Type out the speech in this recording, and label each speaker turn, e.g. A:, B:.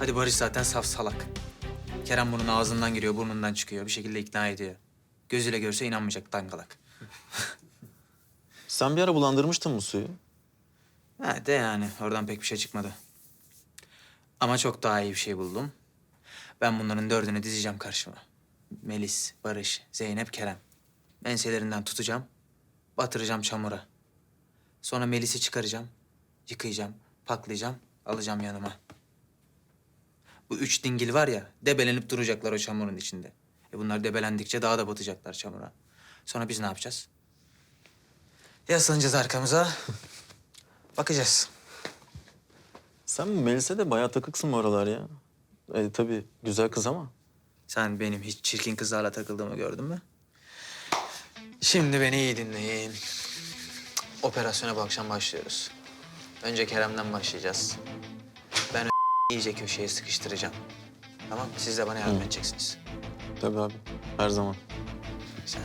A: Hadi Barış zaten saf salak. Kerem bunun ağzından giriyor, burnundan çıkıyor. Bir şekilde ikna ediyor. Gözüyle görse inanmayacak dangalak.
B: Sen bir ara bulandırmıştın bu suyu.
A: Ha de yani oradan pek bir şey çıkmadı. Ama çok daha iyi bir şey buldum. Ben bunların dördünü dizeceğim karşıma. Melis, Barış, Zeynep, Kerem. Enselerinden tutacağım, batıracağım çamura. Sonra Melis'i çıkaracağım, yıkayacağım, paklayacağım, alacağım yanıma. Bu üç dingil var ya, debelenip duracaklar o çamurun içinde. E bunlar debelendikçe daha da batacaklar çamura. Sonra biz ne yapacağız? Yaslanacağız arkamıza, bakacağız.
B: Sen Melis'e de bayağı takıksın bu aralar ya. E, tabii güzel kız ama.
A: Sen benim hiç çirkin kızlarla takıldığımı gördün mü? Şimdi beni iyi dinleyin. Operasyona bu akşam başlıyoruz. Önce Kerem'den başlayacağız. İyice köşeye sıkıştıracağım. Tamam Siz de bana yardım edeceksiniz.
B: Tabii abi. Her zaman.
A: Güzel.